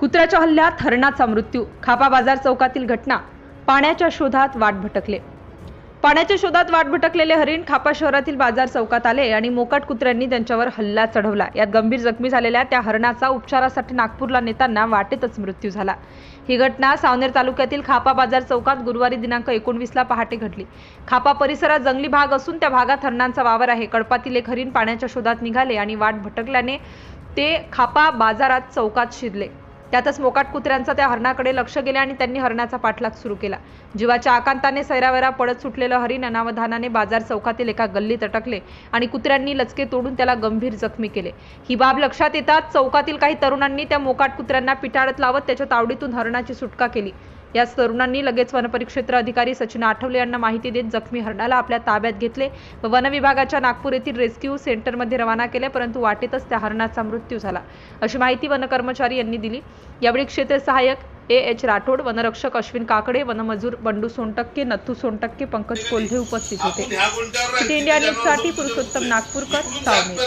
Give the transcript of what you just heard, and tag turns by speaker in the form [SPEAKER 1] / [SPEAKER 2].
[SPEAKER 1] कुत्र्याच्या हल्ल्यात हरणाचा मृत्यू खापा बाजार चौकातील घटना पाण्याच्या शोधात वाट भटकले. पाण्याच्या शोधात वाट भटकलेले हरिण खापा शहरातील बाजार चौकात आले आणि मोकाट कुत्र्यांनी त्यांच्यावर हल्ला चढवला. यात गंभीर जखमी झालेल्या त्या हरणाचा उपचारासाठी नागपूरला नेताना वाटेतच मृत्यू झाला. ही घटना सावनेर तालुक्यातील खापा बाजार चौकात गुरुवारी दिनांक एकोणवीसला पहाटे घडली. खापा परिसरात जंगली भाग असून त्या भागात हरणांचा वावर आहे. कडपातील एक हरिण पाण्याच्या शोधात निघाले आणि वाट भटकल्याने ते खापा बाजारात चौकात शिरले. त्यातच मोकाट कुत्र्यांचा त्या हरणाकडे लक्ष गेले आणि त्यांनी हरणाचा पाठलाग सुरू केला. जीवाच्या आकांताने सैरावैरा पडत सुटलेलं हरिण अनावधानाने बाजार चौकातील एका गल्लीत अटकले आणि कुत्र्यांनी लचके तोडून त्याला गंभीर जखमी केले. ही बाब लक्षात येताच चौकातील काही तरुणांनी त्या मोकाट कुत्र्यांना पिटाळत लावत त्याच्या तावडीतून हरणाची सुटका केली. याच तरुणांनी लगेच वनपरिक्षेत्र अधिकारी सचिन आठवले यांना माहिती देत जखमी हरणाला आपल्या ताब्यात घेतले व वन विभागाच्या नागपूर येथील रेस्क्यू सेंटरमध्ये रवाना केले परंतु वाटेतच त्या हरणाचा मृत्यू झाला. अशी माहिती वन कर्मचारी यांनी दिली. यावेळी क्षेत्र सहाय्यक ए एच राठोड वनरक्षक अश्विन काकडे वनमजूर बंडू सोनटक्के नथू सोनटक्के पंकज कोल्हे उपस्थित होते. इंडिया न्यूजसाठी पुरुषोत्तम नागपूरकर सावनेर.